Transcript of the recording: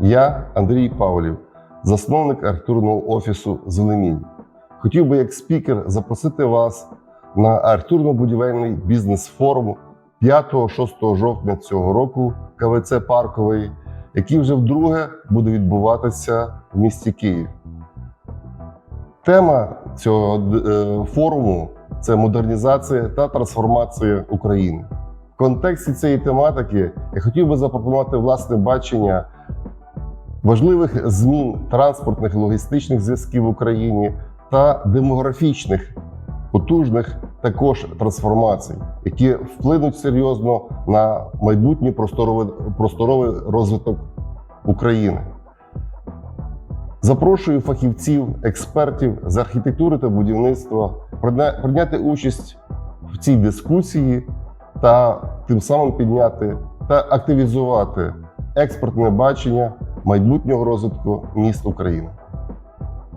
Я Андрій Павлів, засновник архітектурного офісу Зелемінь. Хотів би як спікер запросити вас на архітектурно-будівельний бізнес-форум 5-6 жовтня цього року КВЦ Парковий, який вже вдруге буде відбуватися в місті Київ. Тема цього е, форуму це модернізація та трансформація України. В контексті цієї тематики я хотів би запропонувати власне бачення важливих змін транспортних і логістичних зв'язків в Україні та демографічних потужних також трансформацій, які вплинуть серйозно на майбутній просторовий, просторовий розвиток України. Запрошую фахівців, експертів з архітектури та будівництва прийня- прийняти участь в цій дискусії та тим самим підняти та активізувати експортне бачення майбутнього розвитку міст України.